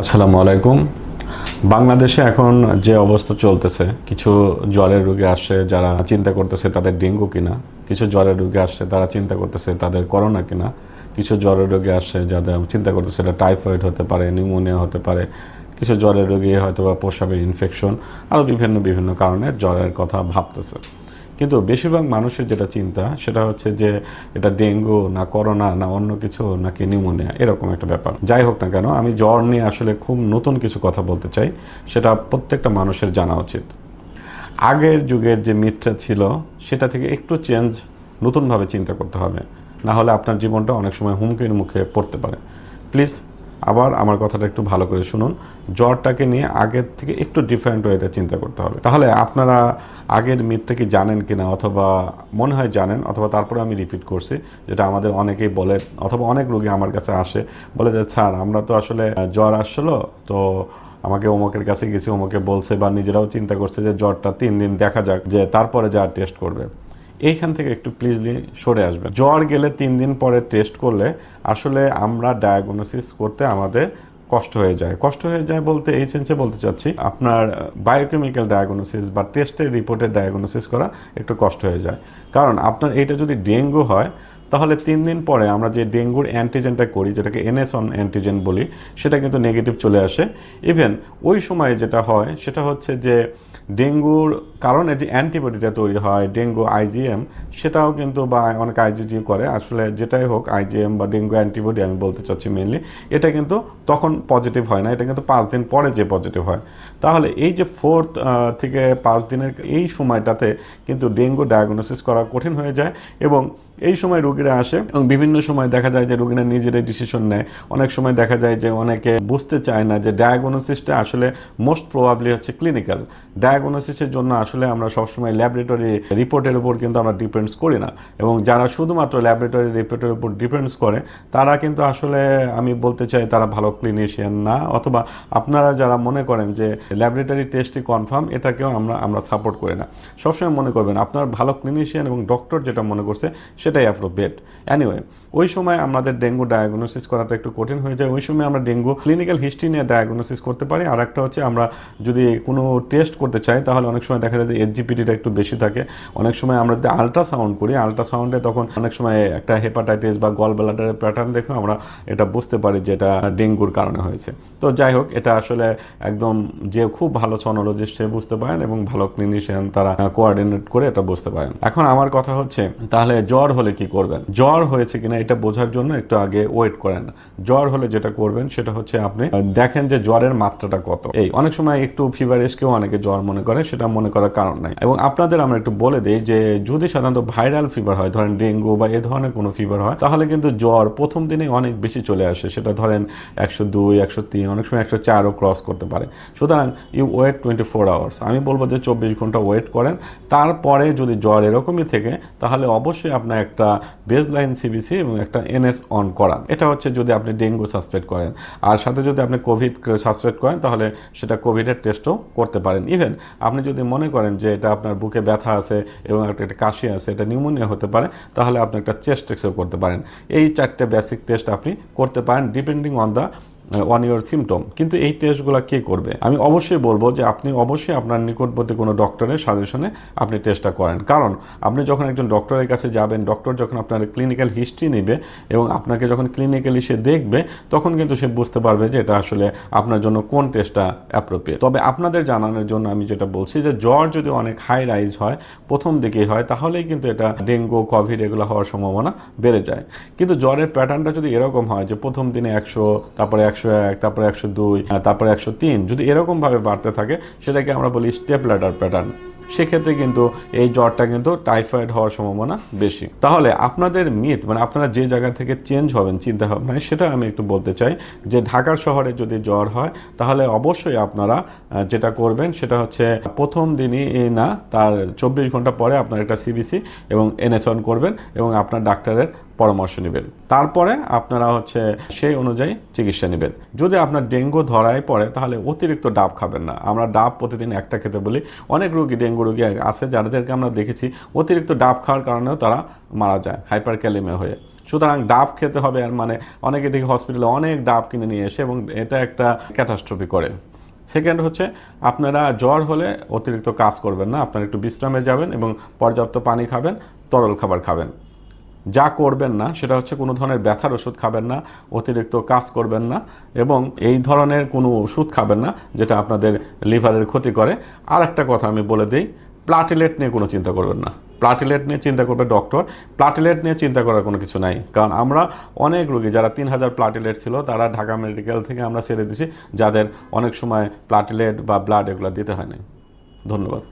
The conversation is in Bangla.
আসসালামু আলাইকুম। বাংলাদেশে এখন যে অবস্থা চলতেছে, কিছু জ্বরের রোগী আসছে যারা চিন্তা করতেছে তাদের ডেঙ্গু কিনা, কিছু জ্বরের রোগী আসছে তারা চিন্তা করতেছে তাদের করোনা কিনা, কিছু জ্বরের রোগী আসছে যাদের চিন্তা করতেছে এটা টাইফয়েড হতে পারে, নিউমোনিয়া হতে পারে, কিছু জ্বরের রোগী হয়তো বা প্রস্রাবের ইনফেকশন আরও বিভিন্ন বিভিন্ন কারণে জ্বরের কথা ভাবতেছে। কিন্তু বেশিরভাগ মানুষের যেটা চিন্তা, সেটা হচ্ছে যে এটা ডেঙ্গু, না করোনা, না অন্য কিছু, নাকি নিউমোনিয়া, এরকম একটা ব্যাপার। যাই হোক না কেন, আমি জ্বর নিয়ে আসলে খুব নতুন কিছু কথা বলতে চাই, সেটা প্রত্যেকটা মানুষের জানা উচিত। আগের যুগের যে মিথটা ছিল, সেটা থেকে একটু চেঞ্জ নতুনভাবে চিন্তা করতে হবে। না হলে আপনার জীবনটা অনেক সময় হুমকির মুখে পড়তে পারে। প্লিজ আবার আমার কথাটা একটু ভালো করে শুনুন। জ্বরটাকে নিয়ে আগের থেকে একটু ডিফারেন্ট ওয়েতে চিন্তা করতে হবে। তাহলে আপনারা আগের মিথটা কি জানেন কিনা অথবা মনে হয় জানেন অথবা তারপরে আমি রিপিট করছি, যেটা আমাদের অনেকেই বলে অথবা অনেক রোগী আমার কাছে আসে, বলে যে, স্যার, আমরা তো আসলে জ্বর আসছিল তো আমাকে অমুকের কাছে গেছি, অমুকে বলছে বা নিজেরাও চিন্তা করছে যে, জ্বরটা তিন দিন দেখা যাক, যে তারপরে যা টেস্ট করবে। এইখান থেকে একটু প্লিজলি সরে আসবেন। জ্বর গেলে তিন দিন পরে টেস্ট করলে আসলে আমরা ডায়াগনোসিস করতে আমাদের কষ্ট হয়ে যায়। কষ্ট হয়ে যায় বলতে এই সেন্সে বলতে চাচ্ছি, আপনার বায়োকেমিক্যাল ডায়াগনোসিস বা টেস্টের রিপোর্টের ডায়াগনোসিস করা একটু কষ্ট হয়ে যায়। কারণ আপনার এইটা যদি ডেঙ্গু হয়, তাহলে তিন দিন পরে আমরা যে ডেঙ্গুর অ্যান্টিজেনটা করি, যেটাকে এনএস অন অ্যান্টিজেন বলি, সেটা কিন্তু নেগেটিভ চলে আসে। ইভেন ওই সময়ে যেটা হয়, সেটা হচ্ছে যে ডেঙ্গুর কারণে যে অ্যান্টিবডিটা তৈরি হয়, ডেঙ্গু আইজিএম সেটাও কিন্তু বা অনেক আইজিজি করে। আসলে যেটাই হোক আইজিএম বা ডেঙ্গু অ্যান্টিবডি আমি বলতে চাচ্ছি মেনলি এটা কিন্তু তখন পজিটিভ হয় না, এটা কিন্তু পাঁচ দিন পরে যে পজিটিভ হয়। তাহলে এই যে ফোর্থ থেকে পাঁচ দিনের এই সময়টাতে কিন্তু ডেঙ্গু ডায়াগনোসিস করা কঠিন হয়ে যায় এবং এই সময় রোগীরা আসে এবং বিভিন্ন সময় দেখা যায় যে রোগীরা নিজেরাই ডিসিশন নেয়। অনেক সময় দেখা যায় যে অনেকে বুঝতে চায় না যে ডায়াগনোসিসটা আসলে মোস্ট প্রবাবলি হচ্ছে ক্লিনিক্যাল ডায়াগনোসিসের জন্য আসলে আমরা সবসময় ল্যাবরেটরি রিপোর্টের উপর কিন্তু আমরা ডিপেন্ডস করি না। এবং যারা শুধুমাত্র ল্যাবরেটরি রিপোর্টের উপর ডিপেন্ডস করে, তারা কিন্তু আসলে আমি বলতে চাই তারা ভালো ক্লিনিশিয়ান না। অথবা আপনারা যারা মনে করেন যে ল্যাবরেটরি টেস্টই কনফার্ম এটাকেও আমরা আমরা সাপোর্ট করি না। সবসময় মনে করবেন আপনার ভালো ক্লিনিশিয়ান এবং ডক্টর যেটা মনে করছে, সেটাই অ্যাপ্রোপ্রিয়েট অ্যানিওয়ে ওই সময় আমাদের ডেঙ্গু ডায়াগনোসিস করাটা একটু কঠিন হয়ে যায়। ওই সময় আমরা ডেঙ্গু ক্লিনিক্যাল হিস্ট্রি নিয়ে ডায়াগনোসিস করতে পারি। আর একটা হচ্ছে আমরা যদি কোনো টেস্ট করতে চাই, তাহলে অনেক সময় দেখা যায় যে এইচজিপিটিটা একটু বেশি থাকে। অনেক সময় আমরা যদি আলট্রাসাউন্ড করি আলট্রাসাউন্ডে তখন অনেক সময় একটা হেপাটাইটিস বা গল ব্লাডারের প্যাটার্ন দেখে আমরা এটা বুঝতে পারি যে এটা ডেঙ্গুর কারণে হয়েছে। তো যাই হোক, এটা আসলে একদম যে খুব ভালো সনোলজিস্ট সে বুঝতে পারেন এবং ভালো ক্লিনিশিয়ান তারা কোঅর্ডিনেট করে এটা বুঝতে পারেন। এখন আমার কথা হচ্ছে, তাহলে জ্বর হলে কি করবেন? জ্বর হয়েছে কিনা এটা বোঝার জন্য একটু আগে ওয়েট করেন। জ্বর হলে যেটা করবেন, সেটা হচ্ছে আপনি দেখেন যে জ্বরের মাত্রাটা কত। এই, অনেক সময় একটু ফিভার এসকেও অনেকে জ্বর মনে করে, সেটা মনে করার কারণ নাই। এবং আপনাদের আমরা একটু বলে দিই যে, যদি সাধারণত ভাইরাল ফিভার হয়, ধরেন ডেঙ্গু বা এ ধরনের কোনো ফিভার হয়, তাহলে কিন্তু জ্বর প্রথম দিনে অনেক বেশি চলে আসে। সেটা ধরেন একশো দুই, একশো তিন, অনেক সময় একশো চারও ক্রস করতে পারে। সুতরাং you wait twenty four hours আমি বলব যে, চব্বিশ ঘণ্টা ওয়েট করেন। তারপরে যদি জ্বর এরকমই থেকে, তাহলে অবশ্যই আপনার একটা বেস লাইন সিবিসি এবং একটা এনএস অন করান। এটা হচ্ছে যদি আপনি ডেঙ্গু সাসপেক্ট করেন। আর সাথে যদি আপনি কোভিড সাসপেক্ট করেন, তাহলে সেটা কোভিডের টেস্টও করতে পারেন। ইভেন আপনি যদি মনে করেন যে এটা আপনার বুকে ব্যথা আছে এবং একটা একটা কাশি আছে, এটা নিউমোনিয়া হতে পারে, তাহলে আপনি একটা চেস্ট এক্সরে করতে পারেন। এই চারটে বেসিক টেস্ট আপনি করতে পারেন depending on the on your symptom কিন্তু এই টেস্টগুলো কে করবে? আমি অবশ্যই বলব যে আপনি অবশ্যই আপনার নিকটবর্তী কোনো ডক্টরের সাজেশনে আপনি টেস্টটা করেন। কারণ আপনি যখন একজন ডক্টরের কাছে যাবেন ডক্টর যখন আপনার ক্লিনিক্যাল হিস্ট্রি নেবে এবং আপনাকে যখন ক্লিনিক্যালি সে দেখবে, তখন কিন্তু সে বুঝতে পারবে যে এটা আসলে আপনার জন্য কোন টেস্টটা অ্যাপ্রোপ্রিয়েট তবে আপনাদের জানানোর জন্য আমি যেটা বলছি যে জ্বর যদি অনেক হাই রাইজ হয়, প্রথম দিকেই হয়, তাহলেই কিন্তু এটা ডেঙ্গু কোভিড এগুলো হওয়ার সম্ভাবনা বেড়ে যায়। কিন্তু জ্বরের প্যাটার্নটা যদি এরকম হয় যে প্রথম দিনে একশো, তারপরে একশো একশো এক, তারপরে একশো দুই তারপরে একশো তিন। যদি এরকমভাবে বাড়তে থাকে, সেটাকে আমরা বলি স্টেপ ল্যাডার প্যাটার্ন। সেক্ষেত্রে কিন্তু এই জ্বরটা কিন্তু টাইফয়েড হওয়ার সম্ভাবনা বেশি। তাহলে আপনাদের মিথ মানে আপনারা যে জায়গা থেকে চেঞ্জ হবেন চিন্তা ভাবনায় সেটা আমি একটু বলতে চাই যে ঢাকার শহরে যদি জ্বর হয়, তাহলে অবশ্যই আপনারা যেটা করবেন সেটা হচ্ছে প্রথম দিনই না, তার চব্বিশ ঘণ্টা পরে আপনার একটা সিবিসি এবং এনএসন করবেন এবং আপনার ডাক্তারের পরামর্শ নেবেন। তারপরে আপনারা হচ্ছে সেই অনুযায়ী চিকিৎসা নেবেন। যদি আপনার ডেঙ্গু ধরায় পড়ে, তাহলে অতিরিক্ত ডাব খাবেন না। আমরা ডাব প্রতিদিন একটা খেতে বলি, অনেক রোগী ডেঙ্গু রোগী আছে, যাদেরকে আমরা দেখেছি, অতিরিক্ত ডাব খাওয়ার কারণেও তারা মারা যায় হাইপার ক্যালিমে হয়ে। সুতরাং ডাব খেতে হবে আর মানে অনেকে দেখি হসপিটালে অনেক ডাব কিনে নিয়ে এসে এবং এটা একটা ক্যাটাস্ট্রফি করে। সেকেন্ড হচ্ছে, আপনারা জ্বর হলে অতিরিক্ত কাজ করবেন না, আপনারা একটু বিশ্রামে যাবেন এবং পর্যাপ্ত পানি খাবেন, তরল খাবার খাবেন। যা করবেন না, সেটা হচ্ছে কোনো ধরনের ব্যথার ওষুধ খাবেন না, অতিরিক্ত কাজ করবেন না, এবং এই ধরনের কোনো ওষুধ খাবেন না, যেটা আপনাদের লিভারের ক্ষতি করে। আর একটা কথা আমি বলে দিই, প্লাটিলেট নিয়ে কোনো চিন্তা করবেন না। প্লাটিলেট নিয়ে চিন্তা করবে ডক্টর। প্লাটিলেট নিয়ে চিন্তা করার কোনো কিছু নাই। কারণ আমরা অনেক রোগী, যারা তিন হাজার প্লাটিলেট ছিল, তারা ঢাকা মেডিকেল থেকে আমরা ছেড়ে দিছি যাদের অনেক সময় প্লাটিলেট বা ব্লাড এগুলো দিতে হয়নি। ধন্যবাদ।